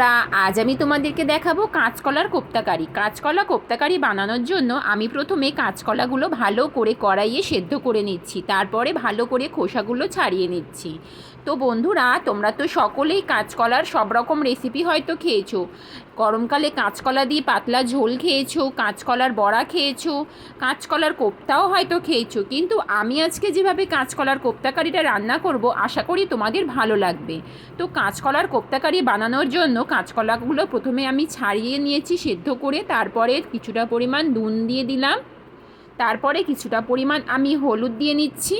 বন্ধুরা, আজ আমি তোমাদেরকে দেখাবো কাঁচকলার কোপ্তাকারি। কাঁচকলা কোপ্তাকারি বানানোর জন্য আমি প্রথমে কাঁচকলাগুলো ভালো করে কড়াইয়ে সেদ্ধ করে নিচ্ছি, তারপরে ভালো করে খোসাগুলো ছাড়িয়ে নিচ্ছি। তো বন্ধুরা, তোমরা তো সকলেই কাঁচকলার সব রকম রেসিপি হয়তো খেয়েছো। গরমকালে কাঁচকলা দিয়ে পাতলা ঝোল খেয়েছো, কাঁচকলার বড়া খেয়েছো, কাঁচকলার কোপ্তাও হয়তো খেয়েছো, কিন্তু আমি আজকে যেভাবে কাঁচকলার কোপ্তাকারিটা রান্না করব, আশা করি তোমাদের ভালো লাগবে। তো কাঁচকলার কোপ্তাকারি বানানোর জন্য কাঁচকলাগুলো প্রথমে আমি ছাড়িয়ে নিয়েছি সেদ্ধ করে, তারপরে কিছুটা পরিমাণ নুন দিয়ে দিলাম। তারপরে কিছুটা পরিমাণ আমি হলুদ দিয়ে নিচ্ছি।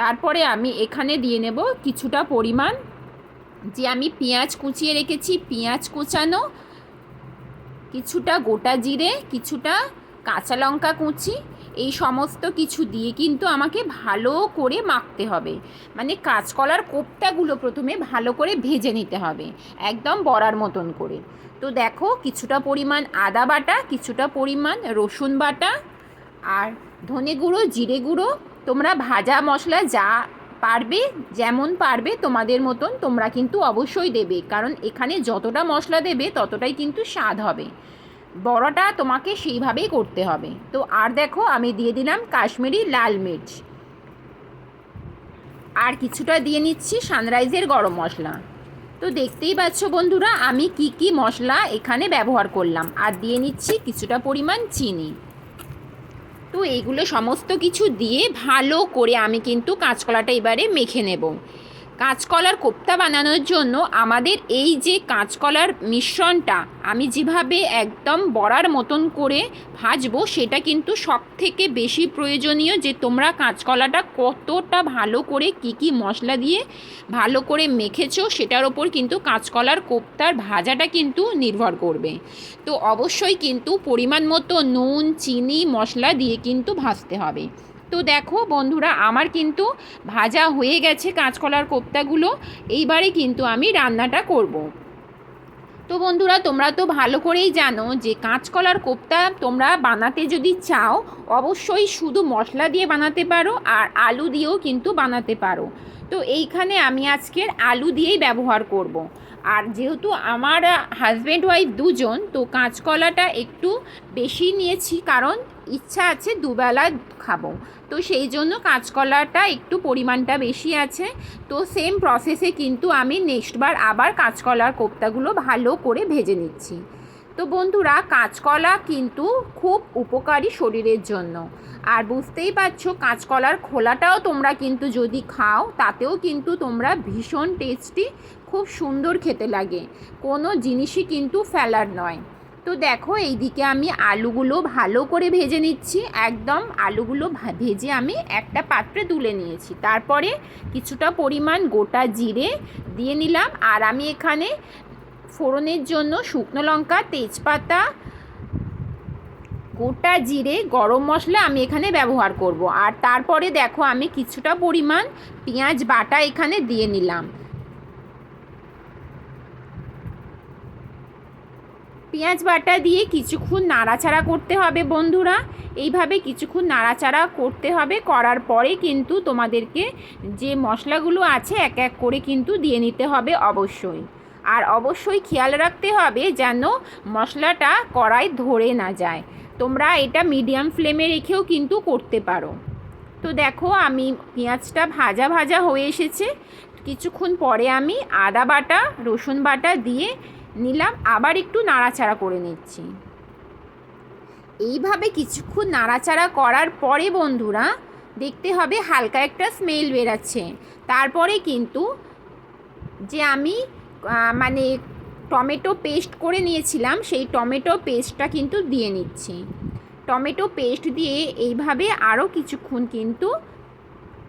তারপরে আমি এখানে দিয়ে নেব কিছুটা পরিমাণ যে আমি পেঁয়াজ কুচিয়ে রেখেছি, পেঁয়াজ কুচানো, কিছুটা গোটা জিরে, কিছুটা কাঁচা লঙ্কা কুচি এই সমস্ত কিছু দিয়ে কিন্তু আমাকে ভালো করে মাখতে হবে। মানে কাঁচকলার কোপ্তাগুলো প্রথমে ভালো করে ভেজে নিতে হবে, একদম বড়ার মতন করে। তো দেখো কিছুটা পরিমাণ আদা বাটা, কিছুটা পরিমাণ রসুন বাটা আর ধনে গুঁড়ো, জিরে গুঁড়ো। তোমরা ভাজা মশলা যা পারবে, যেমন পারবে তোমাদের মতন তোমরা কিন্তু অবশ্যই দেবে। কারণ এখানে যতটা মশলা দেবে ততটাই কিন্তু স্বাদ হবে। বড়াটা তোমাকে সেইভাবেই করতে হবে। তো আর দেখো, আমি দিয়ে দিলাম কাশ্মীরি লাল মির্চ। আর কিছুটা দিয়ে নিচ্ছি সানরাইজের গরম মশলা। তো দেখতেই পাচ্ছ বন্ধুরা, আমি কি কি মশলা এখানে ব্যবহার করলাম। আর দিয়ে নিচ্ছি কিছুটা পরিমাণ চিনি। তো এইগুলো সমস্ত কিছু দিয়ে ভালো করে আমি কিন্তু কাঁচকলাটা এবারে মেখে নেব। কাঁচকলার কোপ্তা বানানোর জন্য আমাদের এই যে কাঁচকলার মিশ্রণটা, আমি যেভাবে একদম বড়ার মতন করে ভাজবো, সেটা কিন্তু সব থেকে বেশি প্রয়োজনীয় যে তোমরা কাঁচকলাটা কতটা ভালো করে কি কি মশলা দিয়ে ভালো করে মেখেছো, সেটার ওপর কিন্তু কাঁচকলার কোপ্তার ভাজাটা কিন্তু নির্ভর করবে। তো অবশ্যই কিন্তু পরিমাণ মতো নুন, চিনি, মশলা দিয়ে কিন্তু ভাজতে হবে। তো দেখো বন্ধুরা, আমার কিন্তু ভাজা হয়ে গেছে কাঁচকলার কোপ্তাগুলো এইবারে কিন্তু আমি রান্নাটা করব। তো বন্ধুরা, তোমরা তো ভালো করেই জানো যে কাঁচকলার কোপ্তা তোমরা বানাতে যদি চাও, অবশ্যই শুধু মশলা দিয়ে বানাতে পারো আর আলু দিয়েও কিন্তু বানাতে পারো তো এইখানে আমি আজকের আলু দিয়েই ব্যবহার করব। আর যেহেতু আমার হাজব্যান্ড ওয়াইফ দুজন, তো কাঁচকলাটা একটু বেশি নিয়েছি কারণ ইচ্ছা আছে দুবেলা খাব। তো সেই জন্য কাঁচকলাটা একটু পরিমাণটা বেশি আছে। তো সেম প্রসেসে কিন্তু আমি নেক্সটবার আবার কাঁচকলার কোপ্তাগুলো ভালো করে ভেজে নিচ্ছি। তো বন্ধুরা, কাঁচকলা কিন্তু খুব উপকারী শরীরের জন্য। আর বুঝতেই পারছ, কাঁচকলার খোলাটাও তোমরা কিন্তু যদি খাও, তাতেও কিন্তু তোমরা ভীষণ টেস্টি খুব সুন্দর খেতে লাগে। কোনো জিনিসই কিন্তু ফেলার নয়। তো দেখো, এইদিকে আমি আলুগুলো ভালো করে ভেজে নিচ্ছি। একদম আলুগুলো ভেজে আমি একটা পাত্রে তুলে নিয়েছি। তারপরে কিছুটা পরিমাণ গোটা জিরে দিয়ে নিলাম। আর আমি এখানে ফোড়নের জন্য শুকনো লঙ্কা, তেজপাতা, গোটা জিরে, গরম মশলা আমি এখানে ব্যবহার করব। আর তারপরে দেখো, আমি কিছুটা পরিমাণ পেঁয়াজ বাটা এখানে দিয়ে নিলাম। পেঁয়াজ বাটা দিয়ে কিছুক্ষণ নাড়াচাড়া করতে হবে বন্ধুরা। এইভাবে কিছুক্ষণ নাড়াচাড়া করতে হবে, করার পরে কিন্তু তোমাদেরকে যে মশলাগুলো আছে এক এক করে কিন্তু দিয়ে নিতে হবে অবশ্যই। আর অবশ্যই খেয়াল রাখতে হবে যেন মশলাটা কড়াই ধরে না যায়। তোমরা এটা মিডিয়াম ফ্লেমে রেখেও কিন্তু করতে পারো। তো দেখো আমি পেঁয়াজটা ভাজা ভাজা হয়ে এসেছে। কিছুক্ষণ পরে আমি আদা বাটা, রসুন বাটা দিয়ে নিলাম, আবার একটু নাড়াচাড়া করে নিচ্ছি। এইভাবে কিছুক্ষণ নাড়াচাড়া করার পরে বন্ধুরা, দেখতে হবে হালকা একটা স্মেল বেরাচ্ছে। তারপরে কিন্তু যে আমি মানে টমেটো পেস্ট করে নিয়েছিলাম, সেই টমেটো পেস্টটা কিন্তু দিয়ে নিচ্ছি। টমেটো পেস্ট দিয়ে এইভাবে আরও কিছুক্ষণ কিন্তু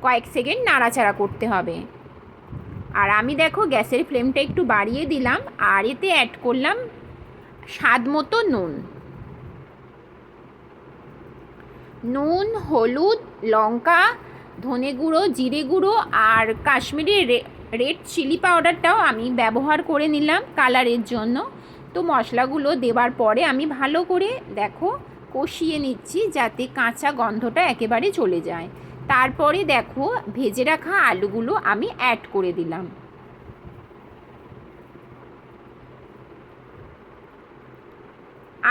কয়েক সেকেন্ড নাড়াচাড়া করতে হবে। আর আমি দেখো গ্যাসের ফ্লেমটা একটু বাড়িয়ে দিলাম আর এতে অ্যাড করলাম স্বাদ মতো নুন। নুন, হলুদ, লঙ্কা, ধনে গুঁড়ো, জিরে গুঁড়ো আর কাশ্মীরি রেড চিলি পাউডারটাও আমি ব্যবহার করে নিলাম কালারের জন্য। তো মশলাগুলো দেওয়ার পরে আমি ভালো করে দেখো কষিয়ে নিচ্ছি যাতে কাঁচা গন্ধটা একেবারে চলে যায়। তারপরে দেখো ভেজে রাখা আলুগুলো আমি অ্যাড করে দিলাম।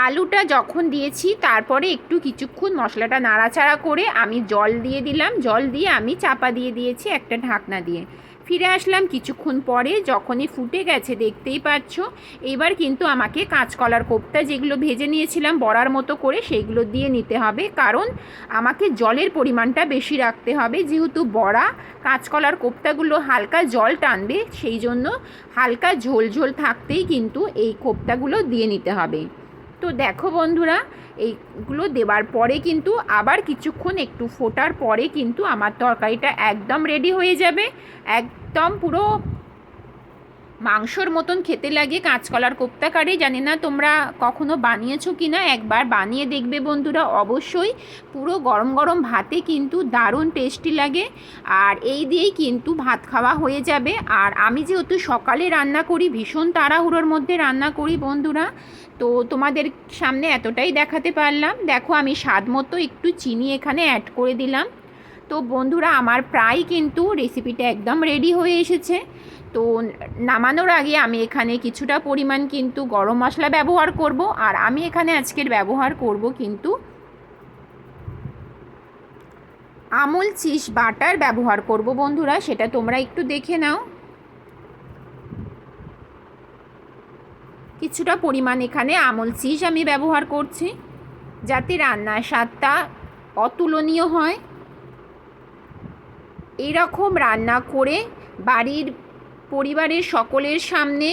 আলুটা যখন দিয়েছি, তারপরে একটু কিছুক্ষণ মশলাটা নাড়াচাড়া করে আমি জল দিয়ে দিলাম। জল দিয়ে আমি চাপা দিয়ে দিয়েছি একটা ঢাকনা দিয়ে। ফিরে আসলাম কিছুক্ষণ পরে, যখনই ফুটে গেছে দেখতেই পাচ্ছ। এবার কিন্তু আমাকে কাঁচকলার কোপ্তা যেগুলো ভেজে নিয়েছিলাম বড়ার মতো করে সেইগুলো দিয়ে নিতে হবে। কারণ আমাকে জলের পরিমাণটা বেশি রাখতে হবে। যেহেতু বড়া, কাঁচকলার কোপ্তাগুলো হালকা জল টানবে, সেই জন্য হালকা ঝোল ঝোল থাকতেই কিন্তু এই কোপ্তাগুলো দিয়ে নিতে হবে। তো দেখো বন্ধুরা, এইগুলো দেওয়ার পরে কিন্তু আবার কিছুক্ষণ একটু ফোটার পরে কিন্তু আমার তরকারিটা একদম রেডি হয়ে যাবে। একদম পুরো মাংসর মতন খেতে লাগে কাঁচকলার কোপ্তা কারি। জানি না তোমরা কখনো বানিয়েছো কি না একবার বানিয়ে দেখবে বন্ধুরা অবশ্যই। পুরো গরম গরম ভাতে কিন্তু দারুণ টেস্টি লাগে। আর এই দিয়েই কিন্তু ভাত খাওয়া হয়ে যাবে। আর আমি যেহেতু সকালে রান্না করি, ভীষণ তাড়াহুড়োর মধ্যে রান্না করি বন্ধুরা তো তোমাদের সামনে এতটাই দেখাতে পারলাম। দেখো, আমি স্বাদ মতো একটু চিনি এখানে অ্যাড করে দিলাম। তো বন্ধুরা, আমার প্রায় কিন্তু রেসিপিটা একদম রেডি হয়ে এসেছে। তো নামানোর আগে আমি এখানে কিছুটা পরিমাণ কিন্তু গরম মশলা ব্যবহার করব। আর আমি এখানে আজকের ব্যবহার করব কিন্তু আমুল চিজ বাটার ব্যবহার করব বন্ধুরা, সেটা তোমরা একটু দেখে নাও। কিছুটা পরিমাণ এখানে আমুল চিজ আমি ব্যবহার করছি, যাতে রান্নার স্বাদটা অতুলনীয় হয়। এরকম রান্না করে বাড়ির পরিবারের সকলের সামনে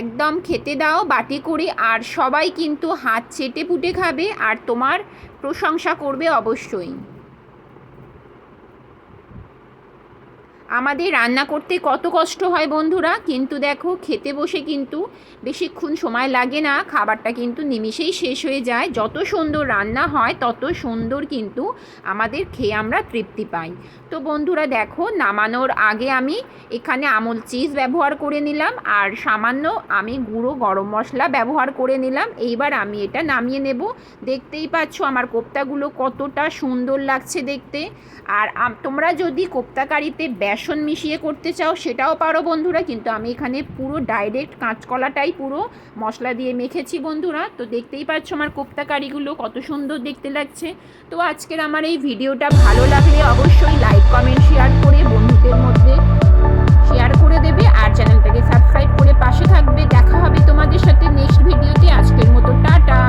একদম খেতে দাও, বাটি করে, আর সবাই কিন্তু হাত চেটে পুটে খাবে, আর তোমার প্রশংসা করবে অবশ্যই। আমাদের রান্না করতে কত কষ্ট হয় বন্ধুরা। কিন্তু দেখো, খেতে বসে কিন্তু বেশিক্ষণ সময় লাগে না। খাবারটা কিন্তু নিমিষেই শেষ হয়ে যায়। যত সুন্দর রান্না হয়, তত সুন্দর কিন্তু আমাদের খেয়ে আমরা তৃপ্তি পাই। তো বন্ধুরা, দেখো, নামানোর আগে আমি এখানে আমুল চিজ ব্যবহার করে নিলাম আর সামান্য আমি গুঁড়ো গরম মশলা ব্যবহার করে নিলাম। এইবার আমি এটা নামিয়ে নেব। দেখতেই পাচ্ছ আমার কোপ্তাগুলো কতটা সুন্দর লাগছে দেখতে। আর তোমরা যদি কোপ্তা কারিতে বেসন মিশিয়ে করতে চাও, সেটাও পারো বন্ধুরা, কিন্তু আমি এখানে পুরো ডাইরেক্ট কাঁচকলাটাই পুরো মশলা দিয়ে মেখেছি বন্ধুরা। তো দেখতেই পাচ্ছ আমার কোপ্তা কারিগুলো কত সুন্দর দেখতে লাগছে। তো আজকের আমার এই ভিডিওটা ভালো লাগলে অবশ্যই লাইক কমেন্ট শেয়ার করে বন্ধুদের মধ্যে শেয়ার করে দেবে আর চ্যানেলটাকে সাবস্ক্রাইব করে পাশে থাকবে। দেখা হবে তোমাদের সাথে নেক্সট ভিডিওতে আজকের মতো টাটা।